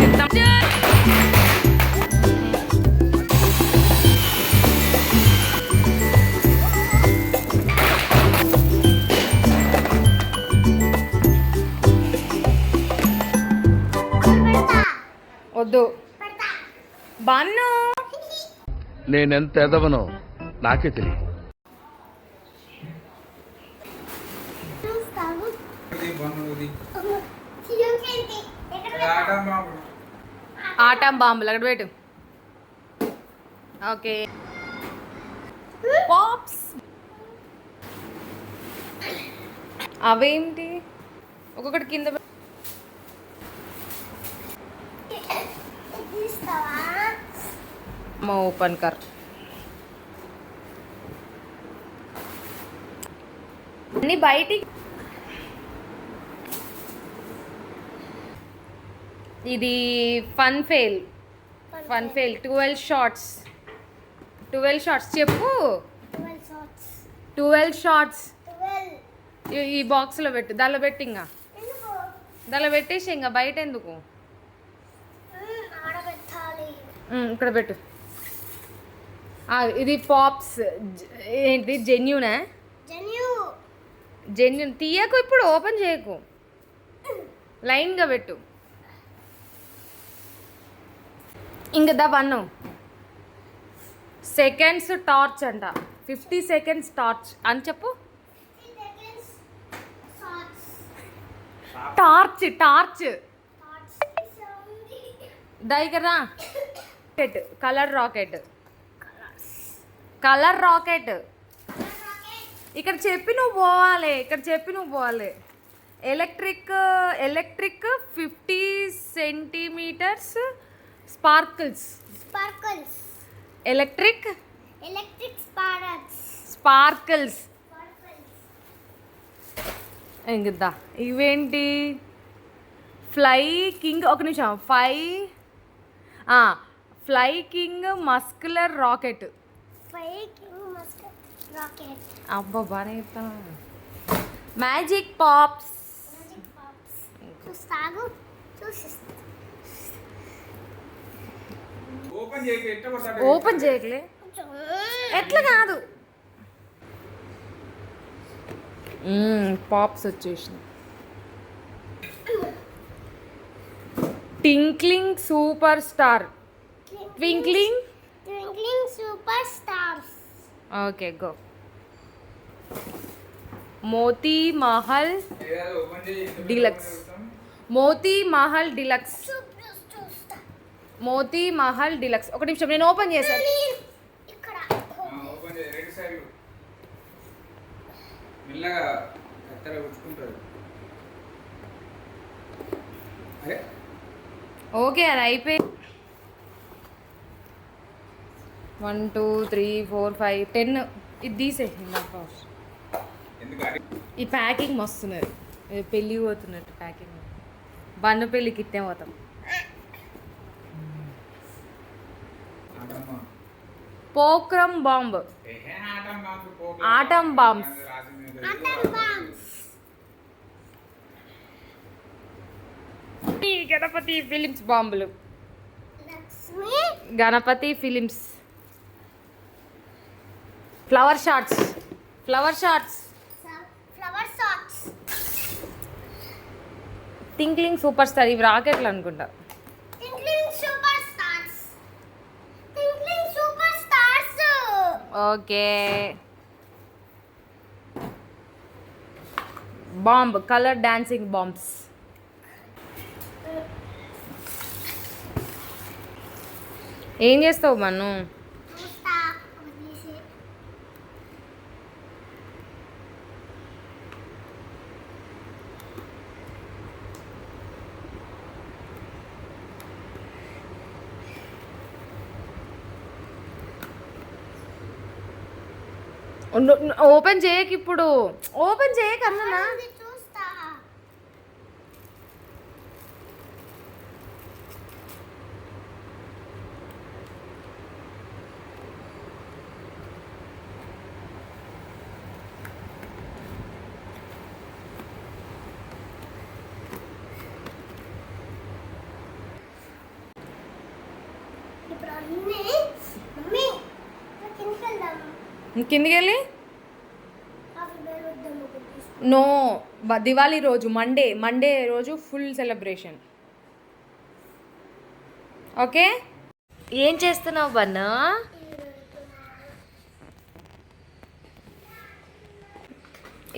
తిందాం. వద్దు. బాన్ను. నేనెంత ఎదవనో నాకే తెలియదు. ఆటం బాంబులు. అక్కడ పెట్టు. ఓకే. పాప్స్ అవేంటి? ఒక్కొక్కటి కింద పె- ఓపెన్ కర్ అన్ని బయటికి ఇది fun fail fun fail twelve shots twelve shots చెప్పు. ట్వెల్వ్ షార్ట్స్ ఈ బాక్స్లో పెట్టు. దానిలో పెట్టి ఇంకా దానిలో పెట్టేసి ఇంకా బయట ఎందుకు? ఇక్కడ పెట్టు. ఇది పాప్స్ ఏంటి? జెన్యునా జెన్యున్ తీయకు ఇప్పుడు ఓపెన్ చేయకు. లైన్గా పెట్టు. ఇంక దా వన్ను సెకండ్స్ టార్చ్ అంట. ఫిఫ్టీ సెకండ్స్ టార్చ్ అని చెప్పు. Torch torch. దగ్గర rocket colour rocket. Colour rocket. ఇక్కడ చెప్పి నువ్వు పోవాలి ఇక్కడ చెప్పి నువ్వు పోవాలి. Electric electric fifty centimetres sparkles Sparkles. Electric Electric sparks. Sparkles. ఇంకద్దా ఇవేంటి ఫ్లై కింగ్ ఒక నిమిషం ఫై ఫ్లై కింగ్ మస్కులర్ రాకెట్. అబ్బా బాగానే చెప్తాను magic pops Magic pops. Open చేయకలే. ఎట్లా కాదు. పాప్స్ వచ్చేసినాయి. Twinkling super star. Twinkling? Twinkling super stars. Okay go. Moti Mahal. Open Moti Mahal deluxe. Moti Mahal deluxe. ఒక నిమిషం నేను ఓపెన్ చేశాను ఓకే అది అయిపోయి. One two three four five ten. ఇది తీసే ఎందుకు అడి ఈ ప్యాకింగ్ మస్తున్నది. ఇది పెళ్ళి పోతున్నట్టు ప్యాకింగ్. బన్ను పెళ్ళికి ఇట్టే పోతాం. పోక్రమ్ బాంబ్. ఏహే, ఆటం బాంబు, పోకు. Atom bombs. గణపతి ఫిలిమ్స్ బాంబులు. Lakshmi Ganapathi films. Flower shots flower shots flower shots twinkling super star ఇవి రాకెట్లు అనుకుంటా twinkling super stars twinkling super stars okay. Bomb colour dancing bombs. ఏం చేస్తావు మను ఓపెన్ చేయకి ఇప్పుడు. ఓపెన్ చేయక అన్నా ఇప్పుడు అన్నీ కిందికి వెళ్ళి నో దివాళీ రోజు మండే మండే రోజు ఫుల్ సెలబ్రేషన్. ఓకే? ఏం చేస్తున్నావు బన్నా?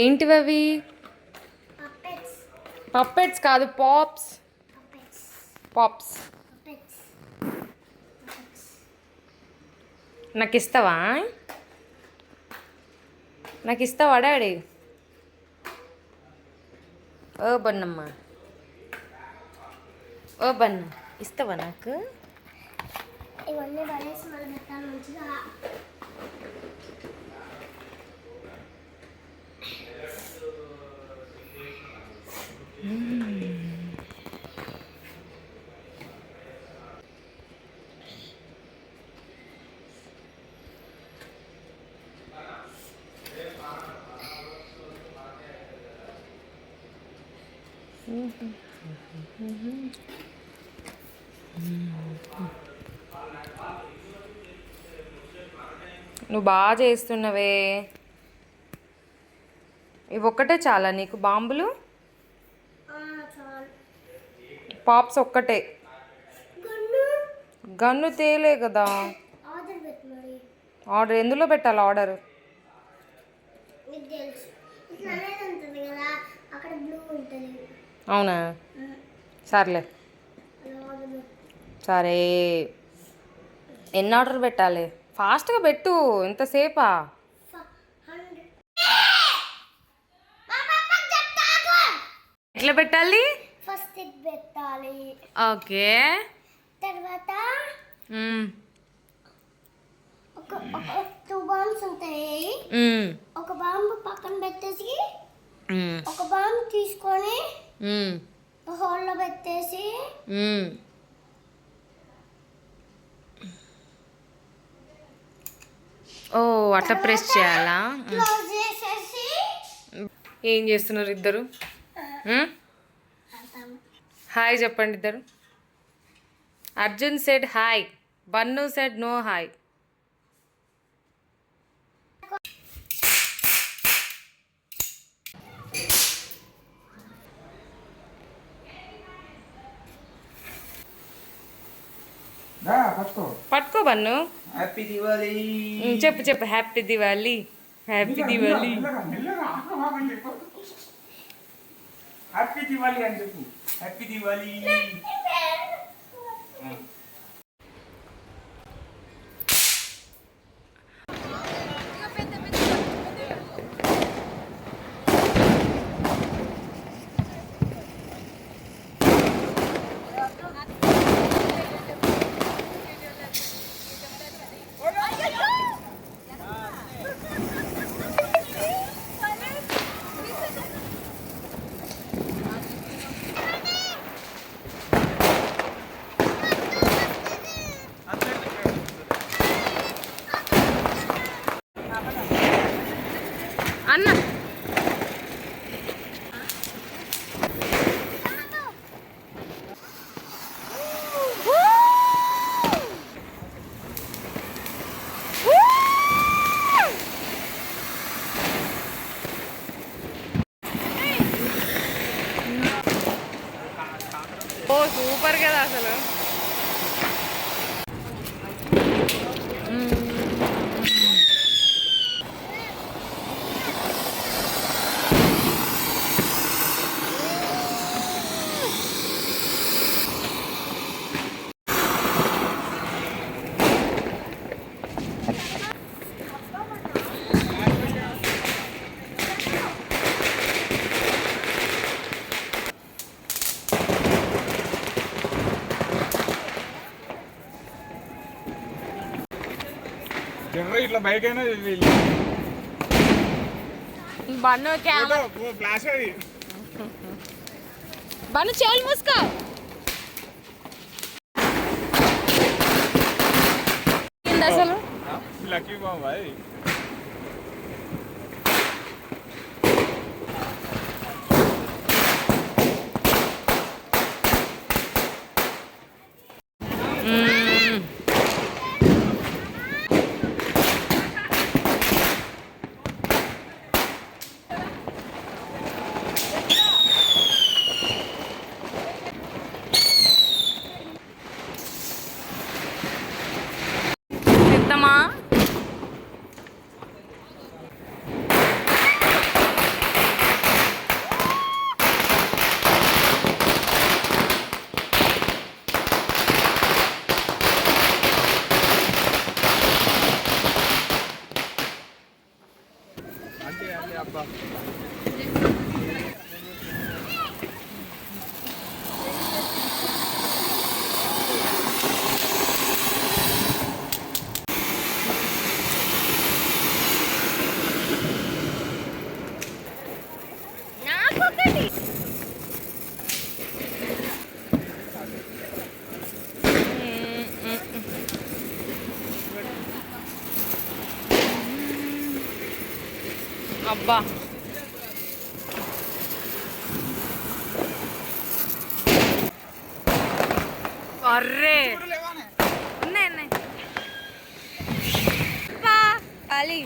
ఏంటివి అవి పప్పెట్స్ కాదు పాప్స్. పాప్స్. నాకు ఇస్తావా నాకు ఇస్తావా డాడీ? ఓ బన్నమ్మ. ఓ బన్న. ఇస్తావా నాకు? ఇవన్నీ నువ్వు బాగా చేస్తున్నవే. ఇవి ఒక్కటే చాలా నీకు బాంబులు? పాప్స్ ఒక్కటే. గున్ను? తేలే కదా. ఆర్డర్ ఎందులో పెట్టాలి ఆర్డర్? అక్కడ బ్లూ ఉంటుంది. అవునా సర్లే సరే ఎన్ని ఆర్డర్ పెట్టాలి ఫాస్ట్గా పెట్టు ఎంతసేపా ఎట్లా పెట్టాలి ఫస్ట్ ఇది పెట్టాలి ఓకే తర్వాత. ఒక ఒక టూ బాంబ్స్ ఉంటాయి. ఒక బాంబు పక్కన పెట్టేసి. ఒక బాంబు తీసుకొని. హోల్లో పెట్టేసి. ఓ అట్లా ప్రెస్ చేయాలా? ఏం చేస్తున్నారు ఇద్దరు? హాయ్ చెప్పండి ఇద్దరు. Arjun said hi Bunny said no hi పట్టుకో పట్టుకో బన్ను హ్యాపీ దివాళీ ఉమ్, చెప్పు చెప్పు హ్యాపీ దివాళీ హ్యాపీ దివాళీ మెల్లగా మెల్లగా ఆగమాగని చెప్పు హ్యాపీ దివాళీ అని చెప్పు హ్యాపీ దివాళీ అన్న ఓ సూపర్ కదా అసలు జనరల్ ఇట్లా బైక్ అయినా క్యామ్ ఫ్లాష్ అది. బన్ను చెవులు మూసుకో. అసలు? లక్కీ బాంబ్ வா. அரே என்ன என்ன? பா காலி